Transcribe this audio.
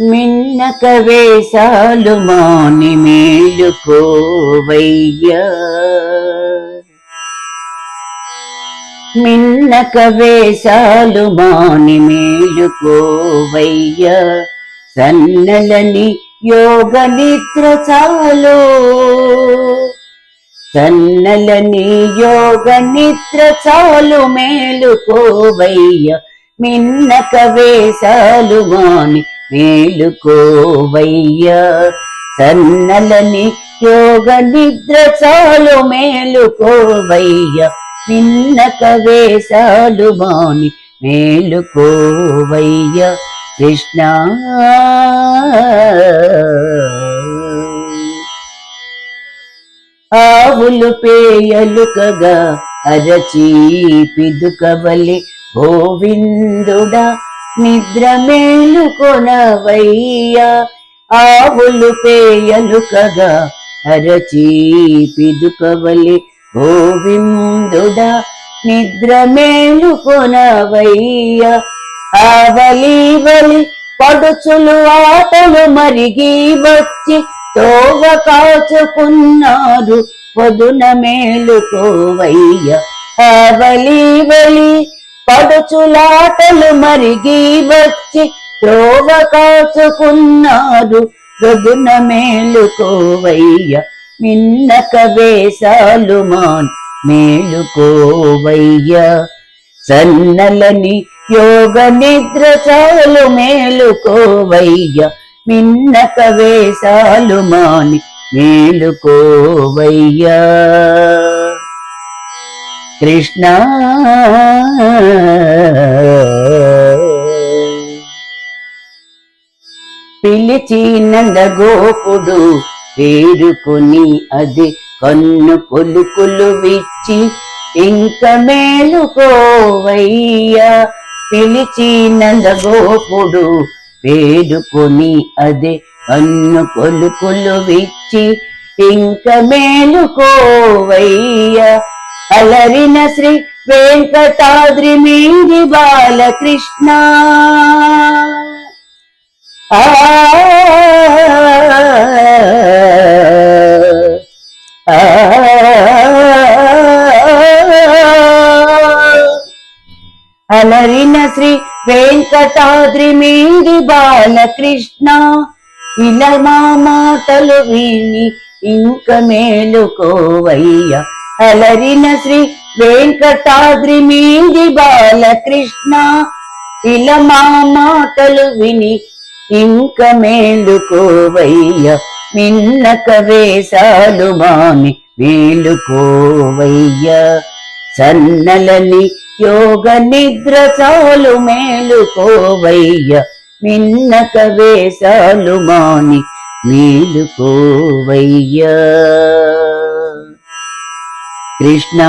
మిన్నక వేషాలు మాని మేలుకోవయ్యా. మిన్నక వేషాలు మాని మేలుకోవయ్యా. సన్నలని యోగ నిద్ర చాలు. సన్నలని యోగ నిద్ర చాలు మేలుకోవయ్య. మిన్నక వేసాలు మాని మేలుకోవయ్య సన్నలని యోగ నిద్ర చాలు మేలుకోవయ్యా. నిన్న కవేశాలు మాని మేలుకోవయ్య. కృష్ణ. ఆవులు పేయలుకగా అరచి పిదుకవలి గోవిందుడా. నిద్ర మేలుకొనవయ్యా. ఆవులు పేయలు పేయలుకగా అరచి పిదుకవలి గోవిందుడా నిద్ర మేలుకొనవయ్యా. ఆవలి వలి పడుచులు ఆటలు మరిగి వచ్చి తోవ కాచుకున్నారు పొదున మేలుకోవయ్య. ఆవలి వలి పడుచులాటలు మరిగి వచ్చి త్రోవ కాచుకున్నారు గగున మేలుకోవయ్య మిన్నక వేసాలు మాన్ మేలుకోవయ్య సన్నలని యోగ నిద్ర చాలు మేలుకోవయ్య మిన్నక వేసాలు మాని మేలుకోవయ్యా కృష్ణ. పిలిచి నందగోపుడు పేరుకొని అది కన్ను కొలుకులు విచ్చి ఇంక మేలుకోవయ్యా. పిలిచి నందగోపుడు పేరుకొని అదే కన్ను కొలుకులు విచ్చి ఇంక మేలుకోవయ్యా. అలరిన శ్రీ వెంకటాద్రి మీది బాలకృష్ణ ఆ అలరిన శ్రీ వెంకటాద్రి మీది బాలకృష్ణ ఇలా మా మాటలు విని ఇంక మేలుకోవయ్యా అలరిన శ్రీ వెంకటాద్రి మీది బాలకృష్ణ. ఇలా మా మాటలు విని ఇంక మేలుకోవయ్య. మిన్నక వేసాలు మాని మేలుకోవయ్య. సన్నలని యోగ నిద్ర చాలు మేలుకోవయ్య. మిన్నక వేసాలు మాని మేలుకోవయ్యా. కృష్ణ